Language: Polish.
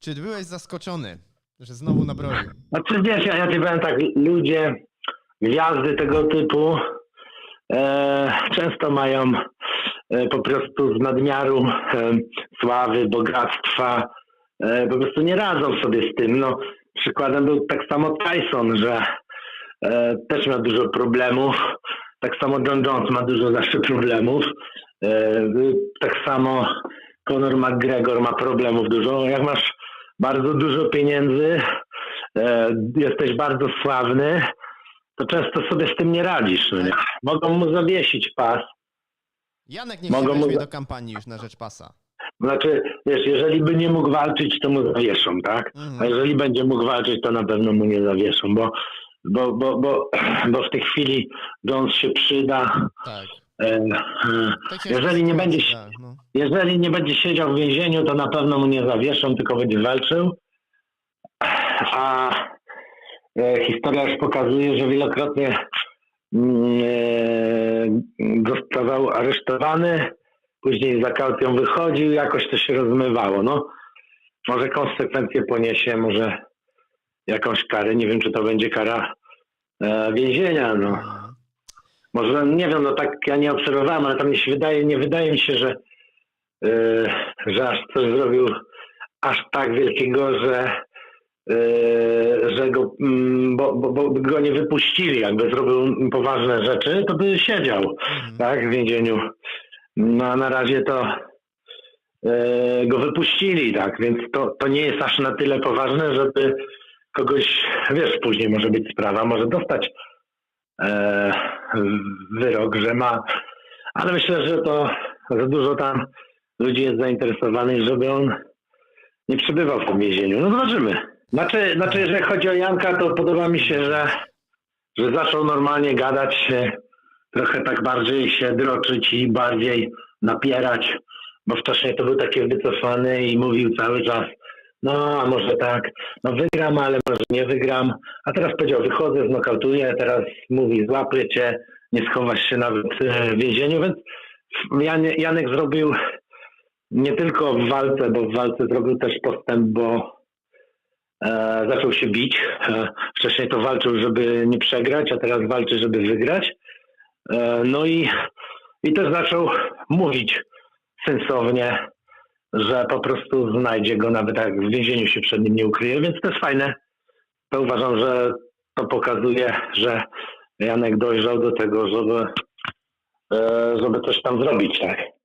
Czy byłeś zaskoczony, że znowu nabroił? Znaczy wiesz, ja, ja powiem tak, ludzie, gwiazdy tego typu e, często mają e, po prostu z nadmiaru e, sławy, bogactwa, e, po prostu nie radzą sobie z tym. No, przykładem był tak samo Tyson, że e, też miał dużo problemów. Tak samo John Jones ma dużo zawsze problemów. E, tak samo Conor McGregor ma problemów dużo. Jak masz bardzo dużo pieniędzy, e, jesteś bardzo sławny, to często sobie z tym nie radzisz. No nie? Mogą mu zawiesić pas. Janek nie Mogą mu- do kampanii już na rzecz pasa. Znaczy, wiesz, jeżeli by nie mógł walczyć, to mu zawieszą, tak? A Mhm. jeżeli będzie mógł walczyć, to na pewno mu nie zawieszą, bo, bo, bo, bo, bo w tej chwili Jones się przyda. Tak. E, Tak Jeżeli nie będzie tak, no. Jeżeli nie będzie siedział w więzieniu, to na pewno mu nie zawieszą, tylko będzie walczył. A e, historia już pokazuje, że wielokrotnie mm, e, zostawał aresztowany, później za kaucją wychodził, jakoś to się rozmywało. No, może konsekwencje poniesie, może jakąś karę. Nie wiem, czy to będzie kara więzienia. No. Może nie wiem, no tak ja nie obserwowałem, ale tam mi się wydaje, nie wydaje mi się, że, yy, że aż coś zrobił aż tak wielkiego, że, yy, że go, mm, bo, bo, bo go nie wypuścili, jakby zrobił poważne rzeczy, to by siedział Mhm. tak, w więzieniu. No a na razie to yy, go wypuścili, tak, więc to, to nie jest aż na tyle poważne, żeby kogoś, wiesz, później może być sprawa, może dostać e, wyrok, że ma, ale myślę, że to za dużo tam ludzi jest zainteresowanych, żeby on nie przebywał w tym więzieniu. No zobaczymy. Znaczy, znaczy jeżeli chodzi o Janka, to podoba mi się, że, że zaczął normalnie gadać, e, trochę tak bardziej się droczyć i bardziej napierać, bo wcześniej to był taki wycofany i mówił cały czas, no może tak, no wygram, ale może nie wygram, a teraz powiedział, wychodzę, znokautuję, teraz mówi, złapię cię, nie schowasz się nawet e, w więzieniu, więc Jan, Janek zrobił nie tylko w walce, bo w walce zrobił też postęp, bo e, zaczął się bić. E, wcześniej to walczył, żeby nie przegrać, a teraz walczy, żeby wygrać. E, no i, i też zaczął mówić sensownie, że po prostu znajdzie go, nawet jak w więzieniu się przed nim nie ukryje, więc to jest fajne. To uważam, że to pokazuje, że Janek dojrzał do tego, żeby, e, żeby coś tam zrobić, tak.